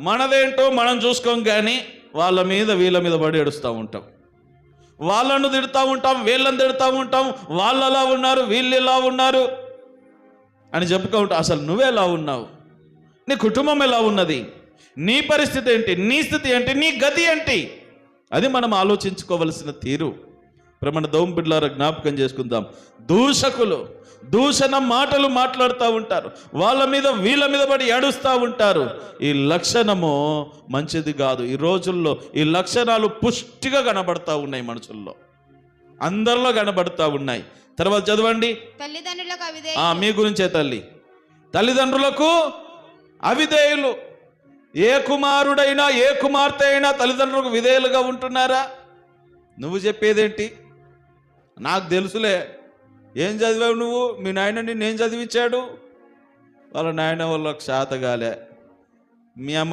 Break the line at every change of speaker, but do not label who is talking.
మనదేంటో మనం చూసుకోం కానీ వాళ్ళ మీద వీళ్ళ మీద పడి ఏడుస్తూ ఉంటాం. వాళ్ళను తిడుతూ ఉంటాం వీళ్ళని తిడుతూ ఉంటాం వాళ్ళు ఎలా ఉన్నారు వీళ్ళు ఎలా ఉన్నారు అని చెప్పుకో అసలు నువ్వెలా ఉన్నావు? నీ కుటుంబం ఎలా ఉన్నది? నీ పరిస్థితి ఏంటి? నీ స్థితి ఏంటి? నీ గతి ఏంటి? అది మనం ఆలోచించుకోవలసిన తీరు. ప్రమాణ దోమ బిడ్డలారా జ్ఞాపకం చేసుకుందాం. దూషకులు దూషణ మాటలు మాట్లాడుతూ ఉంటారు. వాళ్ళ మీద వీళ్ళ మీద పడి ఏడుస్తూ ఉంటారు. ఈ లక్షణము మంచిది కాదు. ఈ రోజుల్లో ఈ లక్షణాలు పుష్టిగా కనబడతా ఉన్నాయి మనుషుల్లో. అందరిలో కనబడతా ఉన్నాయి. తర్వాత చదవండి.
తల్లిదండ్రులకు
మీ గురించే తల్లి. తల్లిదండ్రులకు అవిధేయులు. ఏ కుమారుడైనా ఏ కుమార్తె అయినా తల్లిదండ్రులకు విధేయులుగా ఉంటున్నారా? నువ్వు చెప్పేదేంటి? నాకు తెలుసులే. ఏం చదివావు నువ్వు? మీ నాయన నిన్ను ఏం చదివించాడు? వాళ్ళ నాయన వాళ్ళ క్షాతగాలే మీ అమ్మ